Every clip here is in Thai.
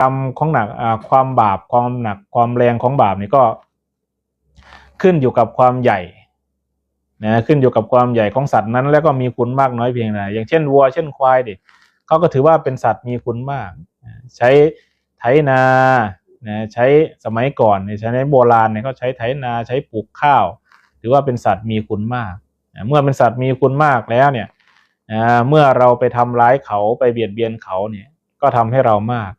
กรรมของหนักความบาปความหนักความแรงของบาปนี่ก็ขึ้นอยู่กับความใหญ่นะขึ้นอยู่กับความใหญ่ของสัตว์นั้น แล้วก็มีคุณมากน้อยเพียงใดอย่างเช่นวัวเช่นควายดิเขาก็ถือว่าเป็นสัตว์มีคุณมาก ใช้ไถนานะใช้สมัยก่อนใช้ในโบราณเนี่ยเขาใช้ไถนาใช้ปลูกข้าว ถือว่าเป็นสัตว์มีคุณมากนะเมื่อเป็นสัตว์มีคุณมากแล้วเนี่ยอ่าเมื่อเราไปทำร้ายเขาไปเบียดเบียนเขาเนี่ยก็ทำให้เรามาก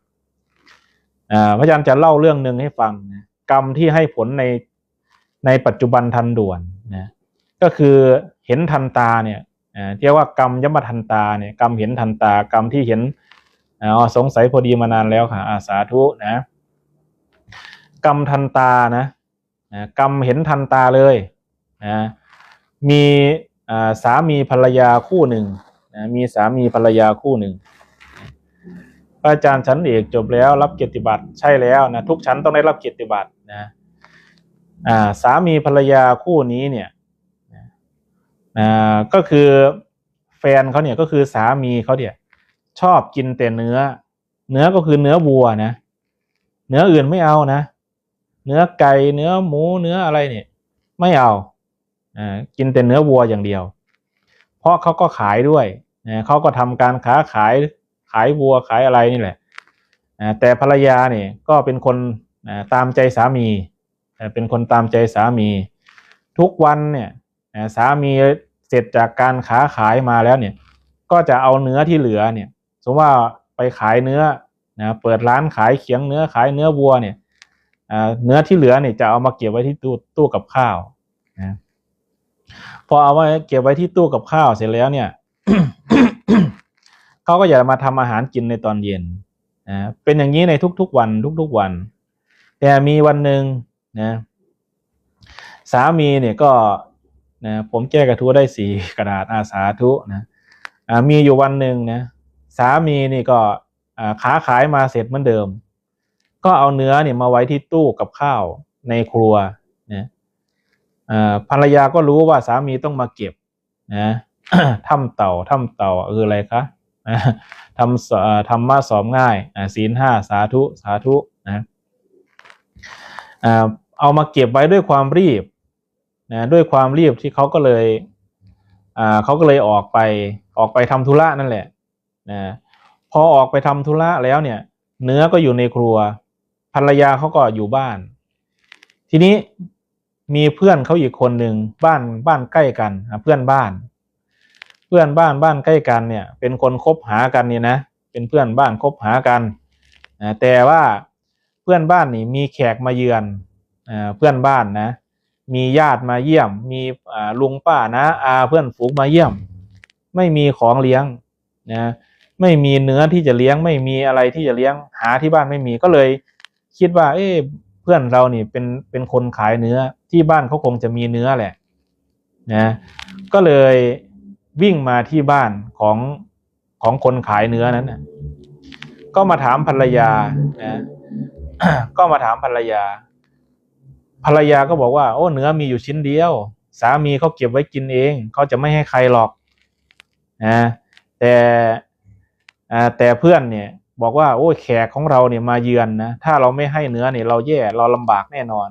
พระอาจารย์จะเล่าเรื่องหนึ่งให้ฟังนะกรรมที่ให้ผลในในปัจจุบันทันด่วนนะก็คือเห็นทันตาเนี่ยอ่าที่เรียกว่ากรรมยมทันตาเนี่ยกรรมเห็นทันตากรรมที่เห็นอ๋อสงสัยพอดีมานานแล้วค่ะอาสาธุนะกรรมทันตานะกรรมเห็นทันตาเลยนะมีสามีภรรยาคู่หนึ่งนะมีสามีภรรยาคู่หนึ่ง พระอาจารย์ชั้นเอกจบแล้ว รับเกียรติบัตรใช่แล้วนะทุกชั้นต้องได้รับเกียรติบัตรนะอ่าสามีภรรยาคู่นี้เนี่ยอ่าก็คือแฟนเขาเนี่ยก็คือสามีเขาเนี่ยชอบกินแต่เนื้อ เนื้อก็คือเนื้อวัวนะ เนื้ออื่นไม่เอานะ เนื้อไก่เนื้อหมูเนื้ออะไรเนี่ย ไม่เอาอ่ากินแต่เนื้อวัวอย่างเดียว เพราะเขาก็ขายด้วยนะเขาก็ทำการค้าขาย ขายวัวขายอะไรนี่แหละแต่ภรรยาเนี่ยก็เป็นคนตามใจสามีเป็นคนตามใจสามี ทุกวันเนี่ยสามีเสร็จจากการค้าขายมาแล้วเนี่ยก็จะเอาเนื้อที่เหลือเนี่ยสมมติว่าไปขายเนื้อนะเปิดร้านขายเขียงเนื้อขายเนื้อวัวเนี่ยเนื้อที่เหลือเนี่ยจะเอามาเก็บไว้ที่ตู้ตู้กับข้าวนะพอเอาไว้เก็บไว้ที่ตู้กับข้าวเสร็จแล้วเนี่ย เขาก็อยากมาทำอาหารกินในตอนเย็นนะเป็นอย่างนี้ในทุกๆวันทุกๆวัน แต่มีวันหนึ่งนะสามีเนี่ยก็นะผมแก้กระทู้ได้สีกระดาษอาสาธุนะมีอยู่วันหนึ่งนะสามีนี่ก็อ่าค้าขายมาเสร็จเหมือนเดิม ก็เอาเนื้อเนี่ยมาไว้ที่ตู้กับข้าวในครัวนะภรรยาก็รู้ว่าสามีต้องมาเก็บนะทำเต่าทำเต่าคืออะไรคะ อ่าทำสเอ่อทำมาสอบง่ายศีลห้าสาธุสาธุนะเอามาเก็บไว้ด้วยความรีบนะด้วยความรีบที่เขาก็เลยเขาก็เลยออกไปออกไปทำธุระนั่นแหละนะพอออกไปทำธุระแล้วเนี่ย เนื้อก็อยู่ในครัวภรรยาเขาก็อยู่บ้าน ทีนี้มีเพื่อนเขาอีกคนหนึ่งบ้านบ้านใกล้กันเพื่อนบ้าน พื่อนบ้านบ้านใกล้กันเนี่ย เป็นคนคบหากันนี่นะเป็นเพื่อนบ้านคบหากันนะแต่ว่าเพื่อนบ้านนี่มีแขกมาเยือนเพื่อนบ้านนะ มีญาติมาเยี่ยม มีลุงป้านะอาเพื่อนฝูงมาเยี่ยม ไม่มีของเลี้ยงนะไม่มีเนื้อที่จะเลี้ยง ไม่มีอะไรที่จะเลี้ยงหาที่บ้านไม่มีก็เลย คิดว่า เอ้เพื่อนเรานี่เป็นเป็นคนขายเนื้อที่บ้านเขาคงจะมีเนื้อแหละนะก็เลย วิ่งมาที่บ้านของของคนขายเนื้อนั้นนะก็มาถามภรรยานะก็มาถามภรรยา ภรรยาก็บอกว่า โอ้เนื้อมีอยู่ชิ้นเดียว สามีเขาเก็บไว้กินเองเขาจะไม่ให้ใครหรอกนะแต่แต่เพื่อนเนี่ย บอกว่า โอ้แขกของเราเนี่ยมาเยือนนะถ้าเราไม่ให้เนื้อเนี่ยเราแย่เราลำบากแน่นอน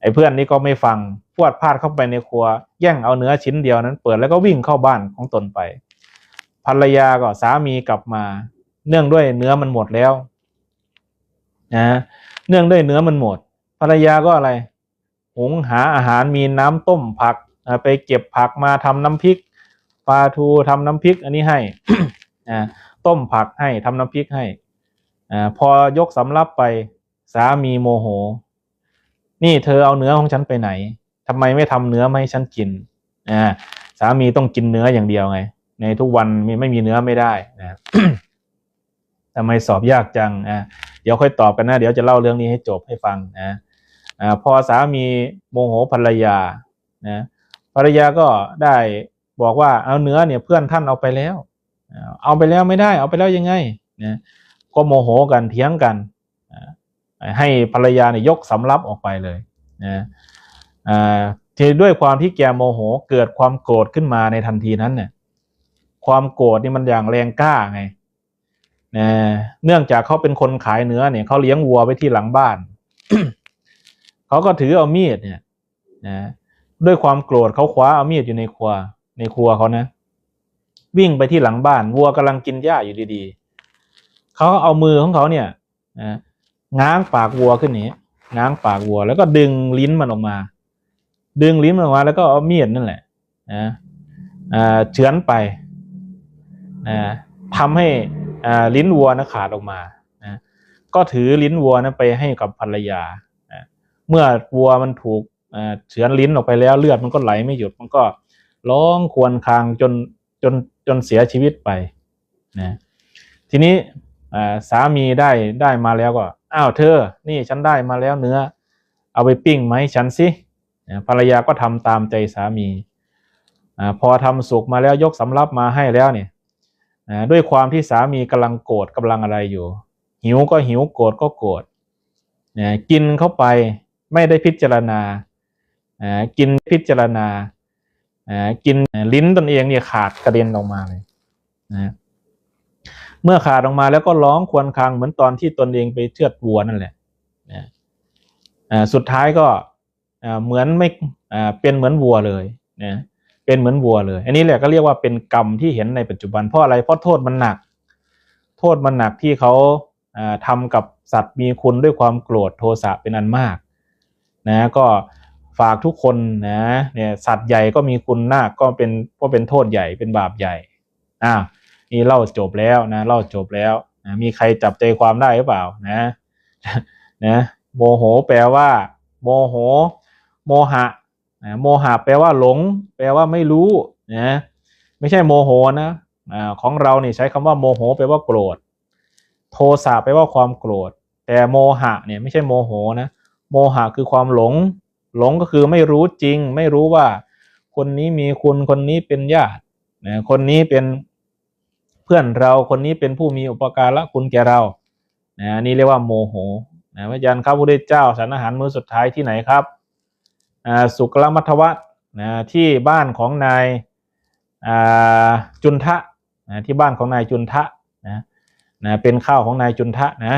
ไอ้เพื่อนนี่ก็ไม่ฟังพวดพลาดเข้าไปในครัว แย่งเอาเนื้อชิ้นเดียวนั้น เปิดแล้วก็วิ่งเข้าบ้านของตนไป ภรรยาก็สามีกลับมา เนื่องด้วยเนื้อมันหมดแล้วนะเนื่องด้วยเนื้อมันหมด ภรรยาก็อะไรหุงหาอาหารมีน้ำต้มผักไปเก็บผักมาทำน้ำพริกปลาทูทำน้ำพริก อันนี้ให้ต้มผักให้ทำน้ำพริกให้อ่าพอยกสำรับไปสามีโมโห นี่เธอเอาเนื้อของฉันไปไหนทำไมไม่ทำเนื้อมาให้ฉันกินอ่าสามีต้องกินเนื้ออย่างเดียวไง ในทุกวันมีไม่มีเนื้อไม่ได้นะทำไมสอบยากจังอ่าเดี๋ยวค่อยตอบกันนะ เดี๋ยวจะเล่าเรื่องนี้ให้จบให้ฟังนะอ่าพอสามีโมโหภรรยานะภรรยาก็ได้บอกว่าเอาเนื้อเนี่ยเพื่อนท่านเอาไปแล้ว เอาไปแล้วไม่ได้ เอาไปแล้วยังไงนะก็โมโหกันเถียงกันอ่า ให้ภรรยาเนี่ยยกสำรับออกไปเลยนะอ่าทีด้วยความที่แกโมโหเกิดความโกรธขึ้นมาในทันทีนั้นเนี่ย ความโกรธนี่มันอย่างแรงกล้าไงนะเนื่องจากเขาเป็นคนขายเนื้อเนี่ยเขาเลี้ยงวัวไว้ที่หลังบ้านเขาก็ถือเอามีดเนี่ยนะด้วยความโกรธเขาคว้าเอามีดอยู่ในครัว ในครัวเขานะ วิ่งไปที่หลังบ้าน วัวกำลังกินหญ้าอยู่ดีๆเขาก็เอามือของเขาเนี่ยนะ ง้างปากวัวขึ้นนี้ง้างปากวัว แล้วก็ดึงลิ้นมันออกมา ดึงลิ้นมันออกมา แล้วก็เอามีดนั่นแหละนะเฉือนไปนะทำให้ลิ้นวัวนะขาดออกมานะก็ถือลิ้นวัวนะไปให้กับภรรยานะเมื่อวัวมันถูกเฉือนลิ้นออกไปแล้วเลือดมันก็ไหลไม่หยุดมันก็ร้องควรคางจนจนจนเสียชีวิตไปนะทีนี้สามีได้ได้มาแล้วก็ อ้าวเธอ นี่ฉันได้มาแล้วเนื้อ เอาไปปิ้งไหมฉันสิภรรยาก็ทำตามใจสามีอาพอทำสุกมาแล้วยกสำรับมาให้แล้วเนี่ยอ่าด้วยความที่สามีกำลังโกรธกำลังอะไรอยู่ หิวก็หิวโกรธก็โกรธนะกินเข้าไปไม่ได้พิจารณาอ่ากินพิจารณาอ่ากินลิ้นตนเองเนี่ยขาดกระเด็นออกมาเลยนะ เมื่อขาดออกมาแล้วก็ร้องควรคางเหมือนตอนที่ตนเองไปเชือดวัวนั่นแหละนะสุดท้ายก็เหมือนไม่เป็นเหมือนวัวเลยนะเป็นเหมือนวัวเลย อันนี้แหละก็เรียกว่าเป็นกรรมที่เห็นในปัจจุบันเพราะอะไรเพราะโทษมันหนัก โทษมันหนักที่เขาอ่าทำกับสัตว์มีคุณด้วยความโกรธโทสะเป็นอันมากนะก็ฝากทุกคนนะเนี่ยสัตว์ใหญ่ก็มีคุณมากก็เป็นก็เป็นโทษใหญ่เป็นบาปใหญ่อ่า นี่เล่าจบแล้วนะเล่าจบแล้วนะมีใครจับใจความได้หรือเปล่านะนะโมโหแปลว่า โมโห โมหะนะโมหะแปลว่าหลง แปลว่าไม่รู้นะไม่ใช่โมโหนะของเรานี่ใช้คำว่าโมโหแปลว่าโกรธ โทสะแปลว่าความโกรธ แต่โมหะเนี่ยไม่ใช่โมโหนะโมหะคือความหลง หลงก็คือไม่รู้จริง ไม่รู้ว่า คนนี้มีคุณคนนี้เป็นญาตินะคนนี้เป็น พื่อนเราคนนี้เป็นผู้มีอุปการะคุณแก่เรานะนี่เรียกว่าโมโหนะพระยันครับพระพุทธเจ้าฉันอาหารมื้อสุดท้ายที่ไหนครับสุกลมัทวัตนะที่บ้านของนายจุนทะนะที่บ้านของนายจุนทะนะนะเป็นข้าวของนายจุนทะนะ